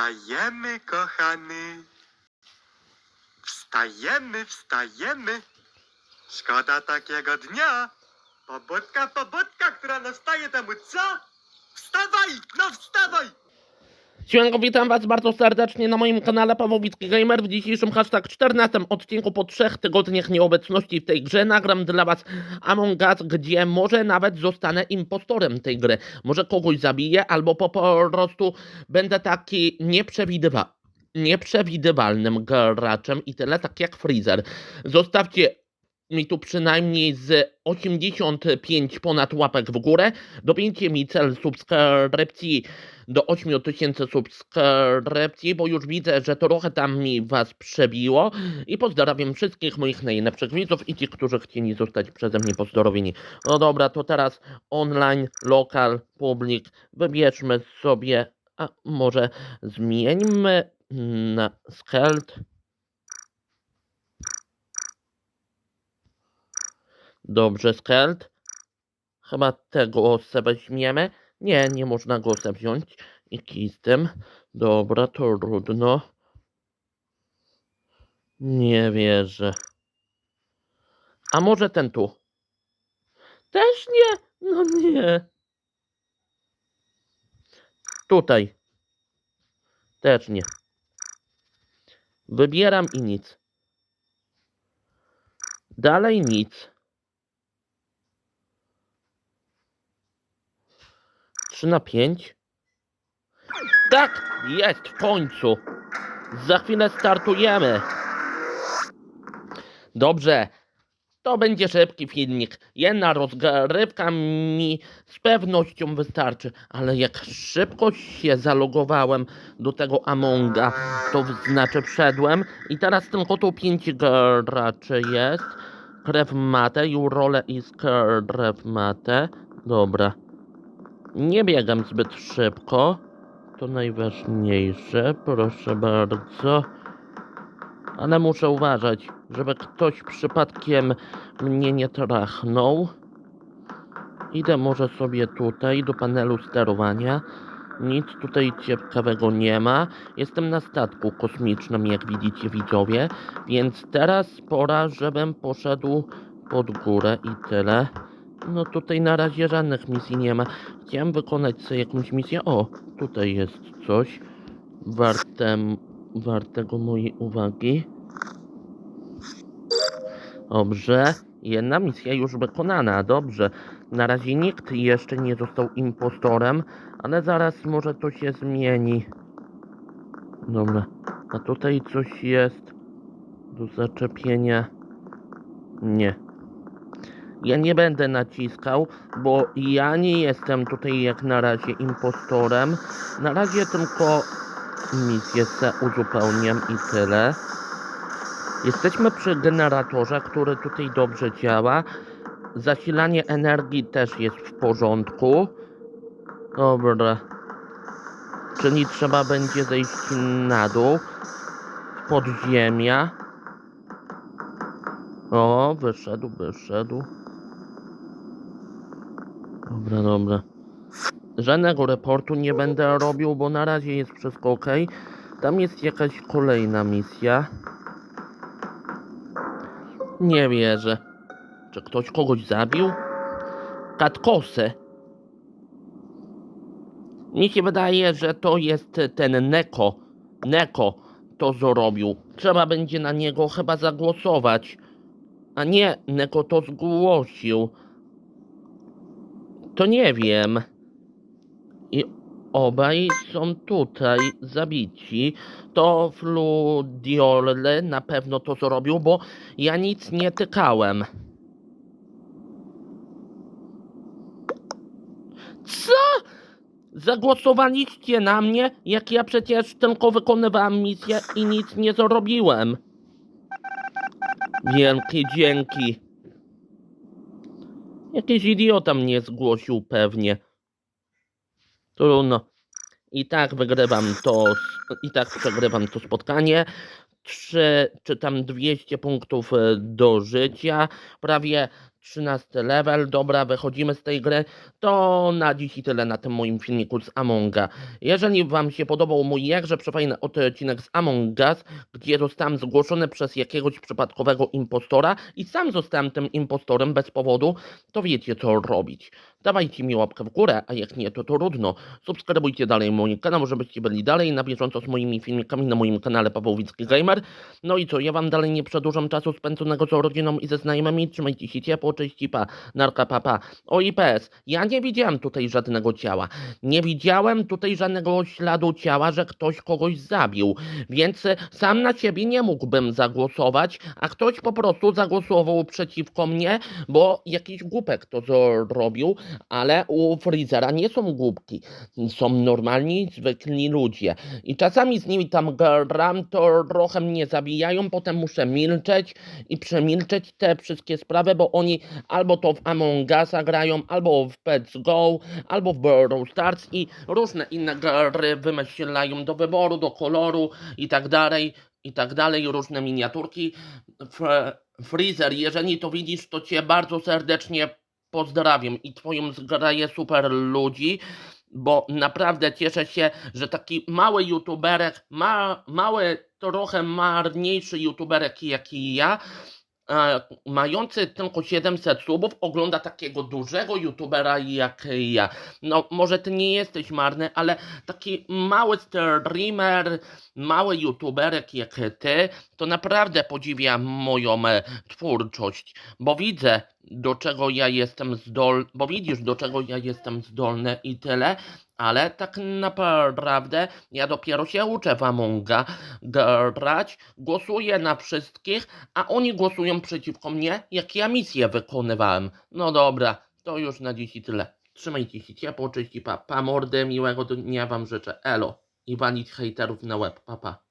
Wstajemy, kochany. Wstajemy, wstajemy. Szkoda takiego dnia. Pobudka, pobudka, która nastaje temu co? Wstawaj, no wstawaj! Siemanko, witam was bardzo serdecznie na moim kanale Pawłowicki Gamer. W dzisiejszym hashtag 14 odcinku po trzech tygodniach nieobecności w tej grze nagram dla was Among Us, gdzie może nawet zostanę impostorem tej gry. Może kogoś zabiję, albo po prostu będę taki nieprzewidywa nieprzewidywalnym graczem i tyle, tak jak Freezer. Zostawcie mi tu przynajmniej z 85 ponad łapek w górę. Dobijcie mi cel subskrypcji do 8000 subskrypcji, bo już widzę, że trochę tam mi was przebiło. I pozdrawiam wszystkich moich najlepszych widzów i tych, którzy chcieli zostać przeze mnie pozdrowieni. No dobra, to teraz online, lokal, publik. Wybierzmy sobie, a może zmieńmy na skelt. Dobrze, skelt. Chyba tego weźmiemy. Nie, nie można go wziąć. I kij z tym. Dobra, to trudno. Nie wierzę. A może ten tu? Też nie. No nie. Tutaj. Też nie. Wybieram i nic. Dalej nic. 3 na 5. Tak, jest w końcu. Za chwilę startujemy. Dobrze. To będzie szybki filmik. Jedna rozgrywka mi z pewnością wystarczy, ale jak szybko się zalogowałem do tego Amonga, to znaczy wszedłem i teraz tylko tu pięć graczy jest. Krew matę, Jurole i krew matę. Dobra. Nie biegam zbyt szybko. To najważniejsze, proszę bardzo. Ale muszę uważać, żeby ktoś przypadkiem mnie nie trachnął. Idę może sobie tutaj do panelu sterowania. Nic tutaj ciekawego nie ma. Jestem na statku kosmicznym, jak widzicie widzowie. Więc teraz pora, żebym poszedł pod górę i tyle. No tutaj na razie żadnych misji nie ma. Chciałem wykonać sobie jakąś misję. O, tutaj jest coś warte, wartego mojej uwagi. Dobrze. Jedna misja już wykonana, dobrze. Na razie nikt jeszcze nie został impostorem, ale zaraz może to się zmieni. Dobra. A tutaj coś jest do zaczepienia. Nie. Ja nie będę naciskał, bo ja nie jestem tutaj jak na razie impostorem. Na razie tylko misję se uzupełniam i tyle. Jesteśmy przy generatorze, który tutaj dobrze działa. Zasilanie energii też jest w porządku. Dobra. Czyli trzeba będzie zejść na dół. Pod ziemia. O, wyszedł, wyszedł. Dobra, dobra. Żadnego reportu nie będę robił, bo na razie jest wszystko ok. Tam jest jakaś kolejna misja. Nie wierzę. Czy ktoś kogoś zabił? Katkosę. Mi się wydaje, że to jest ten Neko. Neko to zrobił. Trzeba będzie na niego chyba zagłosować. A nie, Neko to zgłosił. To nie wiem. I obaj są tutaj zabici. To Fludiole na pewno to zrobił, bo ja nic nie tykałem. Co? Zagłosowaliście na mnie, jak ja przecież tylko wykonywałem misję i nic nie zrobiłem. Wielkie dzięki. Jakiś idiota mnie zgłosił pewnie. Trudno. I tak wygrywam to, i tak przegrywam to spotkanie. Trzy, czy tam 200 punktów e, do życia. Prawie 13 level, dobra, wychodzimy z tej gry. To na dziś i tyle na tym moim filmiku z Amonga. Jeżeli Wam się podobał mój jakże przefajny odcinek z Among Us, gdzie zostałem zgłoszony przez jakiegoś przypadkowego impostora i sam zostałem tym impostorem bez powodu, to wiecie co robić. Dawajcie mi łapkę w górę, a jak nie, to trudno. Subskrybujcie dalej mój kanał, żebyście byli dalej na bieżąco z moimi filmikami na moim kanale Pawłowicki Gamer. No i co, ja wam dalej nie przedłużam czasu spędzonego z rodziną i ze znajomymi. Trzymajcie się ciepło, cześć pa, narka papa. O IPS, ja nie widziałem tutaj żadnego ciała. Nie widziałem tutaj żadnego śladu ciała, że ktoś kogoś zabił. Więc e, sam na siebie nie mógłbym zagłosować, a ktoś po prostu zagłosował przeciwko mnie, bo jakiś głupek to zrobił, ale u Freezera nie są głupki. Są normalni, zwykli ludzie. I czasami z nimi tam gram, to trochę mnie zabijają, potem muszę milczeć i przemilczeć te wszystkie sprawy, bo oni albo to w Among Usa grają, albo w Pets Go, albo w Brawl Stars i różne inne gry wymyślają do wyboru, do koloru i tak dalej, i tak dalej, różne miniaturki. Fre- Freezer, jeżeli to widzisz, to cię bardzo serdecznie pozdrawiam i twoją zgraję super ludzi, bo naprawdę cieszę się, że taki mały youtuberek, ma, mały, trochę marniejszy youtuberek jak i ja, mający tylko 700 subów, ogląda takiego dużego youtubera jak ja. No, może ty nie jesteś marny, ale taki mały streamer, mały youtuberek jak ty, to naprawdę podziwia moją e, twórczość, bo widzę, do czego ja jestem zdolny, bo widzisz, do czego ja jestem zdolny i tyle, ale tak naprawdę ja dopiero się uczę w Amonga grać, głosuję na wszystkich, a oni głosują przeciwko mnie, jak ja misję wykonywałem. No dobra, to już na dziś i tyle. Trzymajcie się ciepło, cześć i pa, pa mordy, miłego dnia wam życzę, elo i walić hejterów na łeb, pa pa.